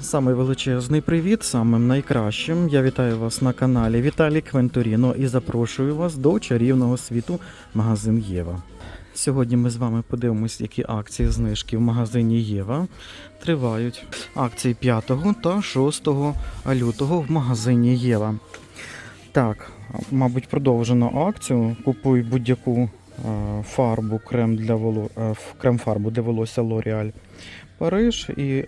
Самий величезний привіт, самим найкращим. Я вітаю вас на каналі Віталій Квентуріно і запрошую вас до чарівного світу магазин Єва. Сьогодні ми з вами подивимось, які акції знижки в магазині Єва тривають. Акції 5 та 6 лютого в магазині Єва. Так, мабуть, продовжено акцію. Купуй будь-яку е, фарбу, крем для воло... е, крем-фарбу для волосся L'Oreal Париж і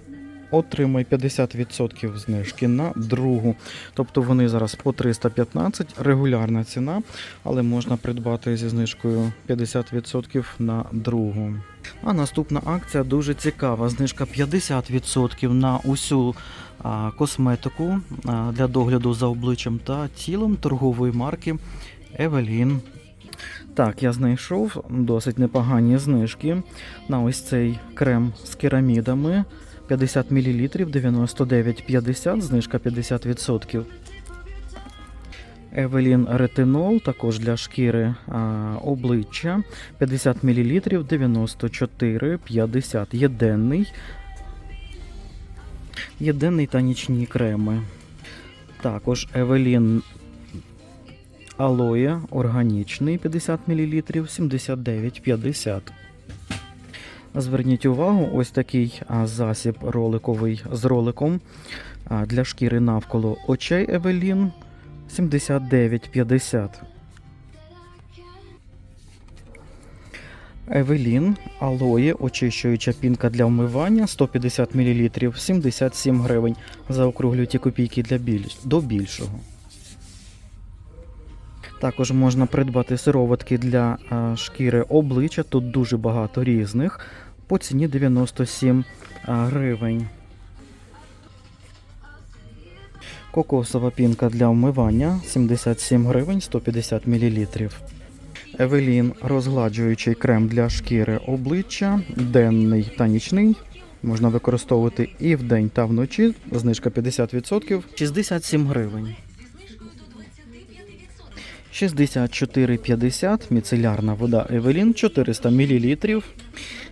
отримай 50% знижки на другу. Тобто вони зараз по 315, регулярна ціна, але можна придбати зі знижкою 50% на другу. А наступна акція дуже цікава. Знижка 50% на усю косметику для догляду за обличчям та тілом торгової марки Evelyn. Так, я знайшов досить непогані знижки на ось цей крем з керамідами. 50 мл 99,50, знижка 50%. Евелін ретинол, також для шкіри а, обличчя 50 мл 94,50. Єденний. Єденний та нічні креми. Також Евелін Алоє органічний 50 мл 79,50. Зверніть увагу, ось такий засіб роликовий з роликом для шкіри навколо очей Евелін 79,50. Евелін алоє очищуюча пінка для вмивання 150 мл 77 гривень. Заокруглюйте копійки для більш... до більшого. Також можна придбати сироватки для шкіри обличчя. Тут дуже багато різних. По ціні 97 гривень. Кокосова пінка для вмивання 77 гривень 150 мл. Евелін розгладжуючий крем для шкіри обличчя, денний та нічний. Можна використовувати і вдень та вночі. Знижка 50%. 67 гривень. 64,50 міцелярна вода Евелін 400 мл.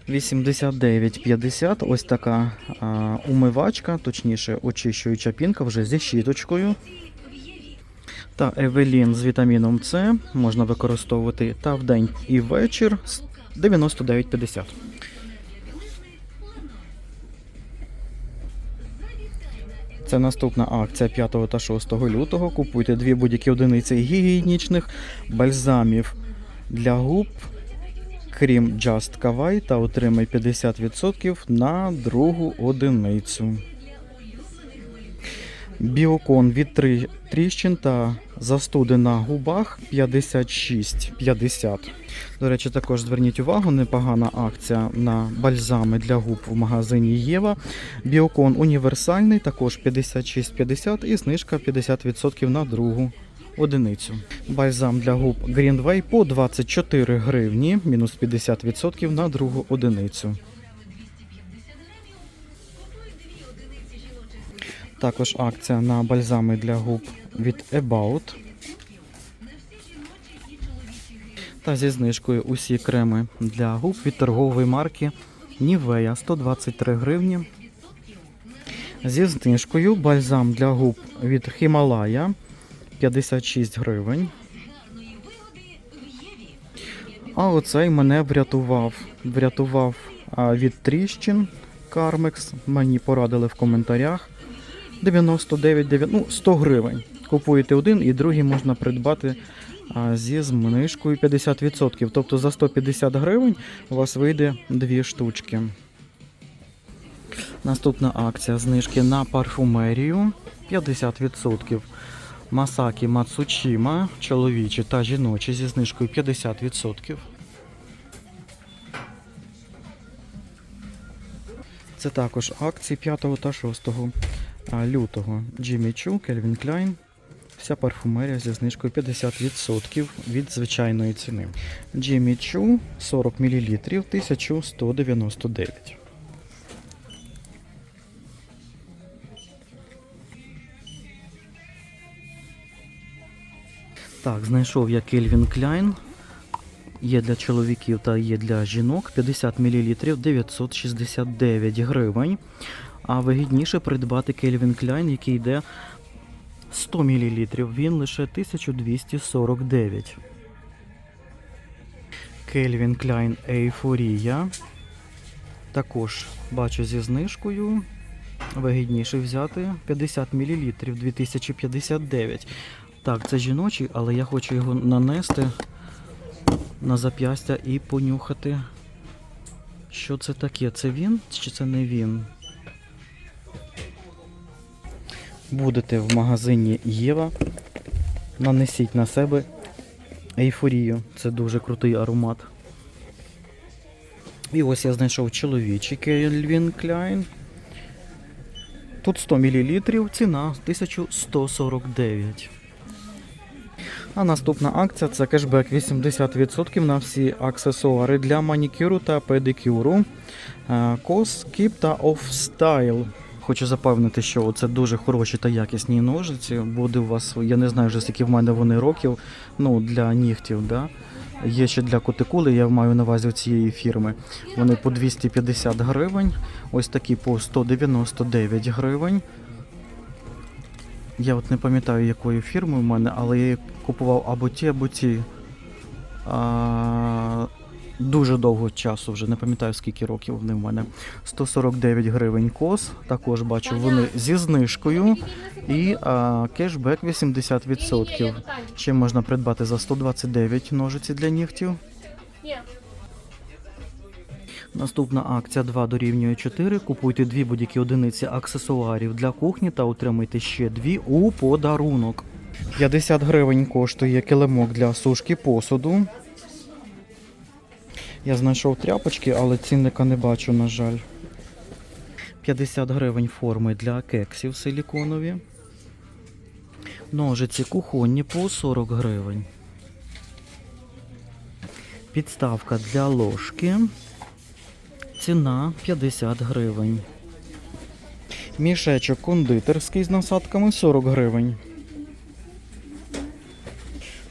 89,50 ось така а, умивачка, точніше очищуюча пінка вже зі щіточкою. Та Евелін з вітаміном С можна використовувати та вдень і ввечір з 99,50. Це наступна акція 5 та 6 лютого. Купуйте дві будь-які одиниці гігієнічних бальзамів для губ, крім Just Kawaii, та отримай 50% на другу одиницю. Біокон від три- тріщин та застуди на губах 56,50. До речі, також зверніть увагу, непогана акція на бальзами для губ в магазині Єва. Біокон універсальний, також 56,50 і знижка 50% на другу одиницю. Бальзам для губ Greenway по 24 гривні, мінус 50% на другу одиницю. Також акція на бальзами для губ від About. Та зі знижкою усі креми для губ від торгової марки Nivea 123 гривні. Зі знижкою бальзам для губ від Himalaya 56 гривень. А оцей мене врятував. Врятував від тріщин Carmex. Мені порадили в коментарях. 99, ну 100 гривень. Купуєте один і другий можна придбати зі знижкою 50%. Тобто за 150 гривень у вас вийде дві штучки. Наступна акція знижки на парфумерію 50%. Масакі Мацучіма, чоловічі та жіночі зі знижкою 50%. Це також акції 5 та 6 а, лютого. Jimmy Choo, Calvin Klein. Вся парфумерія зі знижкою 50% від звичайної ціни. Jimmy Choo 40 мл 1199. Так, знайшов я Calvin Klein. Є для чоловіків та є для жінок 50 мл 969 гривень. А вигідніше придбати Calvin Klein, який йде 100 мл. Він лише 1249. Calvin Klein Euphoria. Також бачу зі знижкою. Вигідніше взяти 50 мл 2059. Так, це жіночий, але я хочу його нанести на зап'ястя і понюхати. Що це таке? Це він чи це не він? Будете в магазині Єва. Нанесіть на себе ейфорію. Це дуже крутий аромат. І ось я знайшов чоловічий Calvin Klein. Тут 100 мл, ціна 1149. А наступна акція це кешбек 80% на всі аксесуари для манікюру та педикюру. Е, Кос, Keep та Style. Хочу запевнити, що це дуже хороші та якісні ножиці. Буде у вас, я не знаю вже скільки в мене вони років, ну для нігтів. Да? Є ще для кутикули, я маю на увазі цієї фірми. Вони по 250 гривень, ось такі по 199 гривень. Я от не пам'ятаю, якої фірми в мене, але я купував або ті, або ті. А, дуже довго часу вже, не пам'ятаю скільки років вони в мене. 149 гривень кос. Також бачу вони зі знижкою. І а, кешбек 80%. Ще можна придбати за 129 ножиці для нігтів. Наступна акція 2 дорівнює 4. Купуйте дві будь-які одиниці аксесуарів для кухні та отримайте ще дві у подарунок. 50 гривень коштує килимок для сушки посуду. Я знайшов тряпочки, але цінника не бачу, на жаль. 50 гривень форми для кексів силіконові. Ножиці кухонні по 40 гривень. Підставка для ложки. Ціна 50 гривень. Мішечок кондитерський з насадками 40 гривень.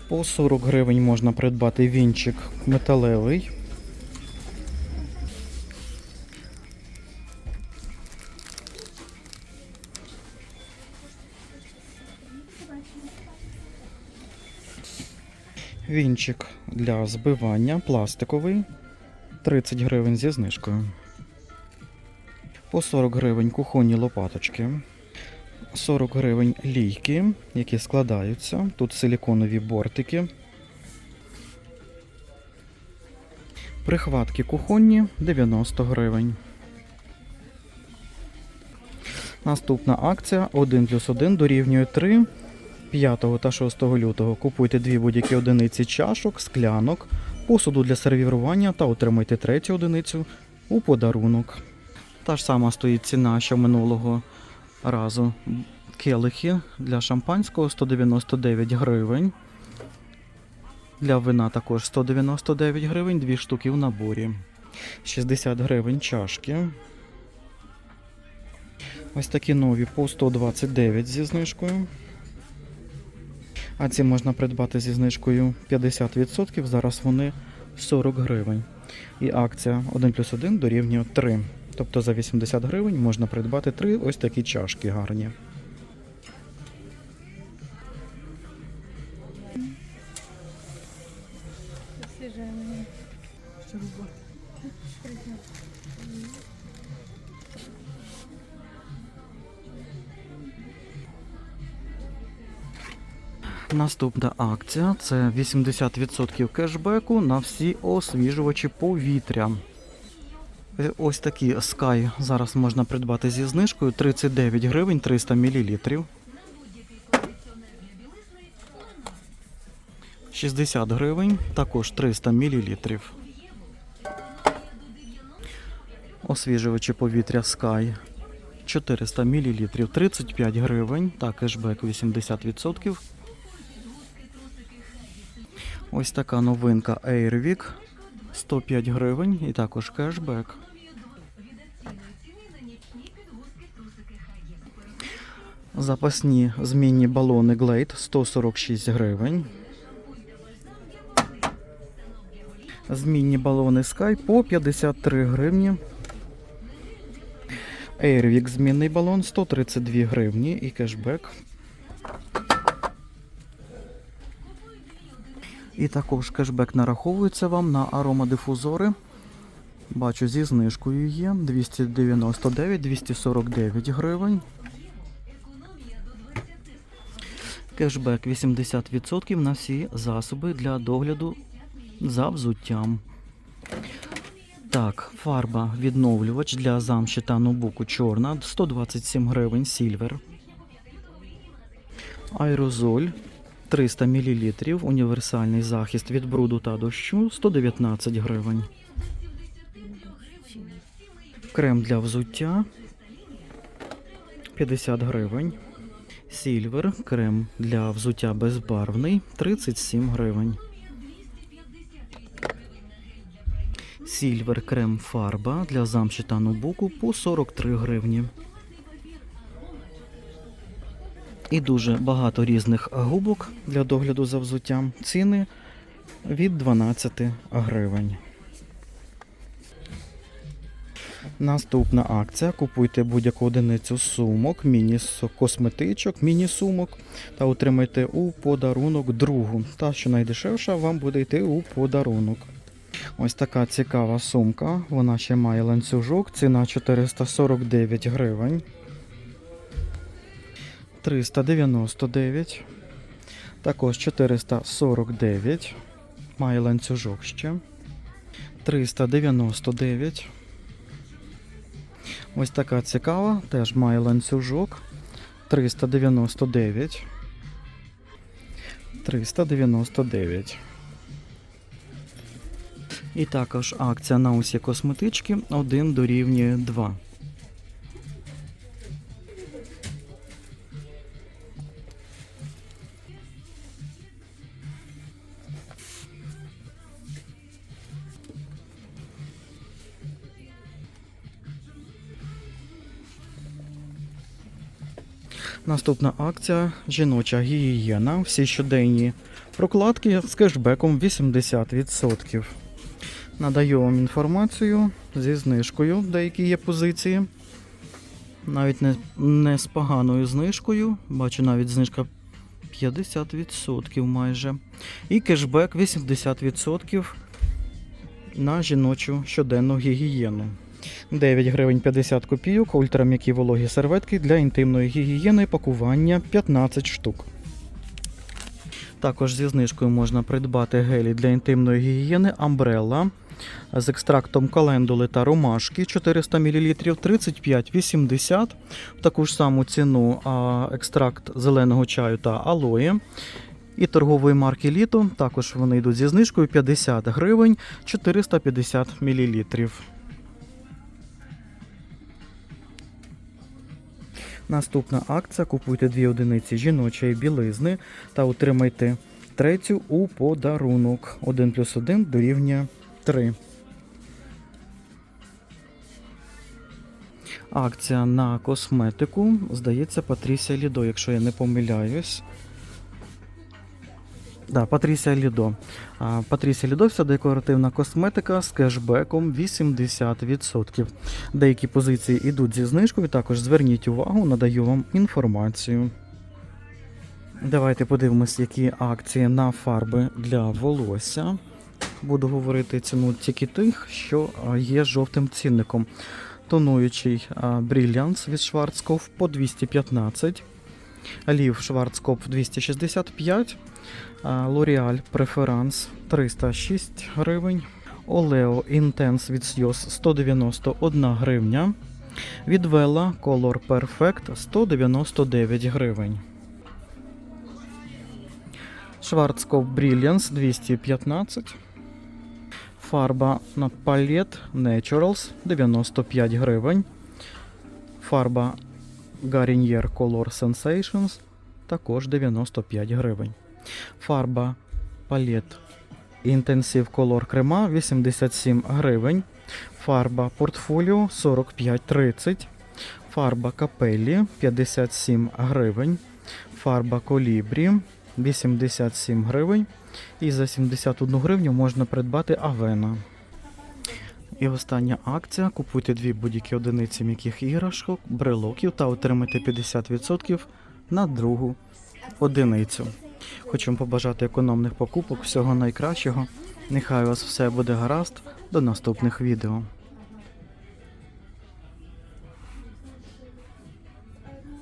По 40 гривень можна придбати вінчик металевий. Вінчик для збивання пластиковий 30 гривень зі знижкою. По 40 гривень кухонні лопаточки. 40 гривень лійки, які складаються. Тут силіконові бортики. Прихватки кухонні 90 гривень. Наступна акція 1 плюс 1 дорівнює 3. 5 та 6 лютого купуйте дві будь-які одиниці чашок, склянок, посуду для сервірування та отримайте третю одиницю у подарунок. Та ж сама стоїть ціна, що минулого разу. Келихи для шампанського 199 гривень. Для вина також 199 гривень, дві штуки в наборі. 60 гривень чашки. Ось такі нові по 129 зі знижкою. А ці можна придбати зі знижкою 50%. Зараз вони 40 гривень. І акція 1 плюс 1 дорівнює 3. Тобто за 80 гривень можна придбати 3 ось такі чашки гарні. Наступна акція це 80% кешбеку на всі освіжувачі повітря. Е, Ось такі Sky зараз можна придбати зі знижкою 39 гривень 300 мл. 60 гривень, також 300 мл. Освіжувачі повітря Sky 400 мл 35 гривень, та кешбек 80%. Ось така новинка Airwick 105 гривень і також кешбек. Запасні змінні балони Glade 146 гривень. Змінні балони Sky по 53 гривні. Airwick змінний балон 132 гривні і кешбек. І також кешбек нараховується вам на аромадифузори. Бачу, зі знижкою є 299-249 гривень. Кешбек 80% на всі засоби для догляду за взуттям. Так, фарба відновлювач для замші та нобуку чорна 127 гривень сільвер. Аерозоль 300 мл. Універсальний захист від бруду та дощу 119 гривень. Крем для взуття 50 гривень. Сільвер, крем для взуття безбарвний 37 гривень. Сільвер крем фарба для замші та нобуку по 43 гривні. І дуже багато різних губок для догляду за взуттям. Ціни від 12 гривень. Наступна акція. Купуйте будь-яку одиницю сумок, міні-косметичок, міні-сумок та отримайте у подарунок другу. Та, що найдешевша, вам буде йти у подарунок. Ось така цікава сумка. Вона ще має ланцюжок. Ціна 449 гривень. 399. Також 449. Має ланцюжок ще. 399. Ось така цікава, теж має ланцюжок. 399. 399. І також акція на усі косметички 1 дорівнює 2. Наступна акція жіноча гігієна. Всі щоденні прокладки з кешбеком 80%. Надаю вам інформацію зі знижкою, деякі є позиції. Навіть не, не з поганою знижкою. Бачу навіть знижка 50% майже. І кешбек 80% на жіночу щоденну гігієну. 9 гривень 50 копійок, ультрам'які вологі серветки для інтимної гігієни, пакування 15 штук. Також зі знижкою можна придбати гелі для інтимної гігієни Umbrella з екстрактом календули та ромашки 400 мл 35,80. В таку ж саму ціну екстракт зеленого чаю та алоє. І торгової марки Літо. Також вони йдуть зі знижкою 50 гривень 450 мл. Наступна акція: купуйте дві одиниці жіночої білизни та отримайте третю у подарунок. 1 плюс 1 дорівнює 3. Акція на косметику. Здається, Патрісія Лідо, якщо я не помиляюсь. Да, Патрісія Лідо. А, Патрісія Лідо вся декоративна косметика з кешбеком 80%. Деякі позиції йдуть зі знижкою, також зверніть увагу, надаю вам інформацію. Давайте подивимось, які акції на фарби для волосся. Буду говорити ціну тільки тих, що є жовтим цінником. Тонуючий Brilliance від Schwarzkopf по 215, Лів Schwarzkopf 265, а, L'Oreal Preference 306 гривень, Oleo Intense від Sios 191 гривня, від Vela Color Perfect 199 гривень. Schwarzkopf Brilliance 215. Фарба на палет Naturals 95 гривень. Фарба Garnier Color Sensations також 95 гривень. Фарба палет Intensive Color Крема 87 гривень. Фарба Portfolio 45,30. Фарба Capelli 57 гривень. Фарба Colibri 87 гривень. І за 71 гривню можна придбати Авена. І остання акція: купуйте дві будь-які одиниці м'яких іграшок, брелоків та отримайте 50% на другу одиницю. Хочу побажати економних покупок, всього найкращого. Нехай у вас все буде гаразд. До наступних відео.